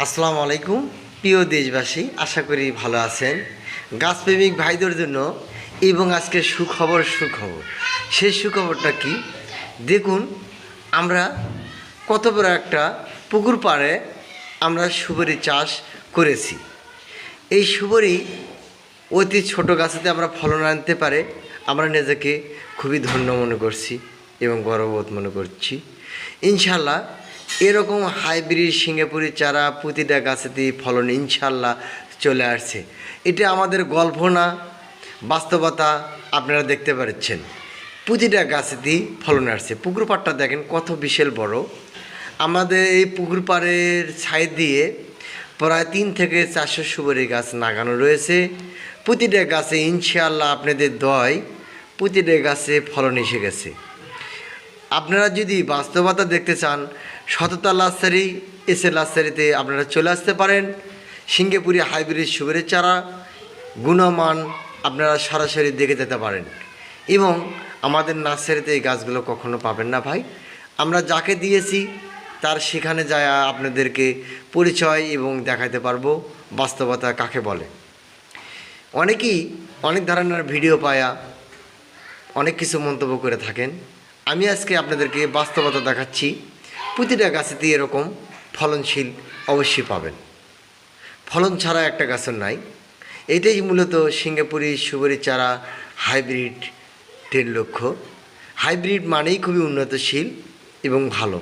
আসসালামু আলাইকুম। প্রিয় দেশবাসী, আশা করি ভালো আছেন। গাছপ্রেমিক ভাইদের জন্য এবং আজকে সুখবর সুখবর। সেই সুখবরটা কি? দেখুন, আমরা কত বড় একটা পুকুর পাড়ে আমরা সুবরি চাষ করেছি। এই সুবরি অতি ছোট গাছেতে আমরা ফলন আনতে পারে, আমরা নিজেকে খুবই ধন্য মনে করছি এবং গর্ববোধ মনে করছি। ইনশাল্লাহ এরকম হাইব্রিড সিঙ্গাপুরি চারা প্রতিটা গাছে গাছেতেই ফলন ইনশাল্লাহ চলে আসছে। এটা আমাদের গল্প না, বাস্তবতা আপনারা দেখতে পাচ্ছেন। প্রতিটা গাছে গাছেতেই ফলন আসছে। পুকুর পাড়টা দেখেন কত বিশাল বড়। আমাদের এই পুকুর পাড়ের সাইড দিয়ে প্রায় তিন থেকে চারশো সুপারি গাছ লাগানো রয়েছে। প্রতিটা গাছে ইনশাআল্লাহ আপনাদের দয় প্রতিটা গাছে ফলন এসে গেছে। আপনারা যদি বাস্তবতা দেখতে চান সততা লাসারি এসে লাসারিতে আপনারা চলে আসতে পারেন। সিঙ্গেপুরি হাইব্রিড সুপারির চারা, গুণমান আপনারা সরাসরি দেখে যেতে পারেন। এবং আমাদের নার্সারিতে এই গাছগুলো কখনো পাবেন না ভাই। আমরা যাকে দিয়েছি, তার সেখানে যায় আপনাদেরকে পরিচয় এবং দেখাতে পারব, বাস্তবতা কাকে বলে। অনেকেই অনেক ধরনের ভিডিও পায়া, অনেক কিছু মন্তব্য করে থাকেন। আমি আজকে আপনাদেরকে বাস্তবতা দেখাচ্ছি। প্রতিটা গাছেতে এরকম ফলনশীল অবশ্যই পাবেন। ফলন ছাড়া একটা গাছের নাই। এটাই মূলত সিঙ্গাপুরি সুবরি চারা হাইব্রিড টের লক্ষ্য হাইব্রিড মানেই খুবই উন্নতশীল এবং ভালো।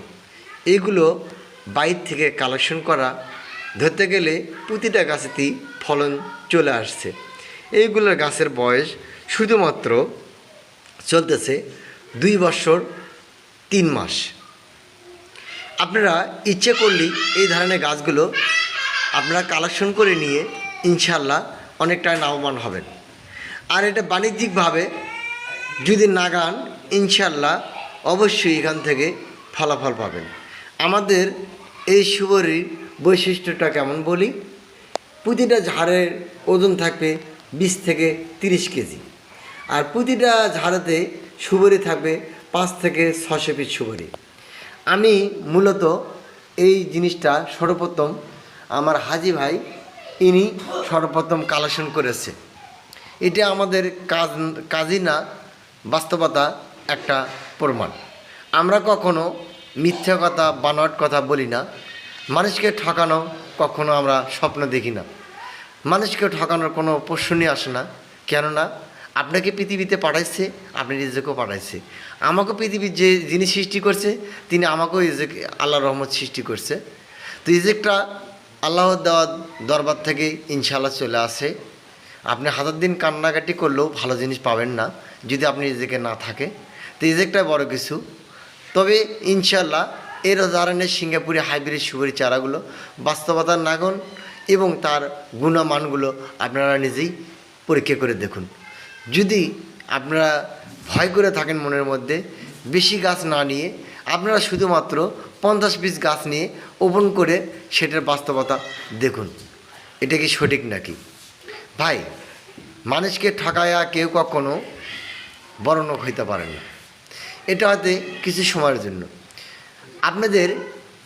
এগুলো বাইর থেকে কালেকশন করা ধরতে গেলে প্রতিটা গাছেতেই ফলন চলে আসছে। এইগুলোর গাছের বয়স শুধুমাত্র চলতেছে দুই বছর তিন মাস। আপনারা ইচ্ছে করলেই এই ধরনের গাছগুলো আপনারা কালেকশন করে নিয়ে ইনশাল্লাহ অনেকটা লাভবান হবেন। আর এটা বাণিজ্যিকভাবে যদি নাগান ইনশাল্লাহ অবশ্যই এখান থেকে ফলাফল পাবেন। আমাদের এই সুবরির বৈশিষ্ট্যটা কেমন বলি? প্রতিটা ঝাড়ের ওজন থাকবে বিশ থেকে তিরিশ কেজি। আর প্রতিটা ঝাড়েতে সুবরি থাকবে পাঁচ থেকে ছশো পিস সুবরি আমি মূলত এই জিনিসটা সর্বপ্রথম আমার হাজি ভাই, ইনি সর্বপ্রথম কালেকশন করেছে। এটা আমাদের কাজ, কাজই না, বাস্তবতা একটা প্রমাণ। আমরা কখনো মিথ্যা কথা, বানোয়াট কথা বলি না। মানুষকে ঠকানো কখনো আমরা স্বপ্ন দেখি না। মানুষকে ঠকানোর কোনো প্রশ্নই আসে না। কেননা আপনাকে পৃথিবীতে পাঠাইছে, আপনি রিজেকেও পাঠাইছে। আমাকে পৃথিবীর যে যিনি সৃষ্টি করছে, তিনি আমাকেও ইজেক আল্লাহ রহমত সৃষ্টি করছে। তো ইজেকটা আল্লাহর দেওয়া দরবার থেকে ইনশাল্লাহ চলে আসে। আপনি হাজার দিন কান্নাকাটি করলেও ভালো জিনিস পাবেন না, যদি আপনি ইজেকে না থাকে। তো ইজেকটা বড় কিছু। তবে ইনশাল্লাহ এর ধরনের সিঙ্গাপুরি হাইব্রিড সুপারি চারাগুলো বাস্তবতার নাগন এবং তার গুণমানগুলো আপনারা নিজেই পরীক্ষা করে দেখুন। যদি আপনারা ভয় করে থাকেন মনের মধ্যে, বেশি গাছ না নিয়ে, আপনারা শুধুমাত্র পঞ্চাশ পিস গাছ নিয়ে ওপেন করে সেটার বাস্তবতা দেখুন। এটা কি সঠিক নাকি? ভাই, মানুষকে ঠকায়া কেউ কখনো বড় হইতে পারে না। এটা হয়তো কিছু সময়ের জন্য। আপনাদের,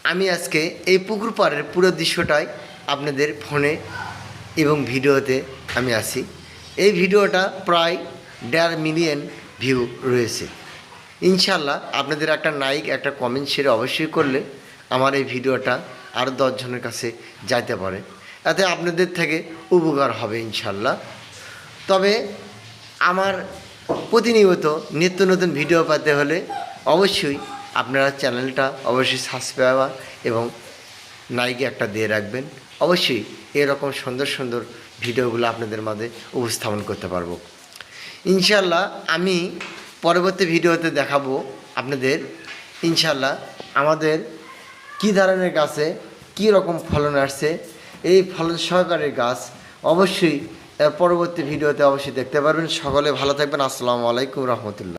আমি আজকে এই পুকুর পাড়ের পুরো দৃশ্যটাই আপনাদের ফোনে এবং ভিডিওতে আমি আসি এই ভিডিওটা প্রায় দেড় মিলিয়ন ভিউ রয়েছে। ইনশাল্লাহ আপনাদের একটা লাইক একটা কমেন্ট শেয়ার অবশ্যই করলে আমার এই ভিডিওটা আরও দশজনের কাছে যাইতে পারে। এতে আপনাদের থেকে উপকার হবে ইনশাল্লাহ তবে আমার প্রতিনিয়ত নিত্য নতুন ভিডিও পেতে হলে অবশ্যই আপনারা চ্যানেলটা অবশ্যই সাবস্ক্রাইব এবং লাইকে একটা দিয়ে রাখবেন। অবশ্যই এরকম সুন্দর সুন্দর ভিডিওগুলো আপনাদের মাঝে উপস্থাপন করতে পারব। ইনশাল্লাহ আমি পরবর্তী ভিডিওতে দেখাবো আপনাদের ইনশাল্লাহ আমাদের কী ধরনের গাছে কী রকম ফলন আসছে, এই ফলন সহকারী গাছ অবশ্যই পরবর্তী ভিডিওতে অবশ্যই দেখতে পারবেন। সকলে ভালো থাকবেন। আসসালামু আলাইকুম রহমতুল্লাহ।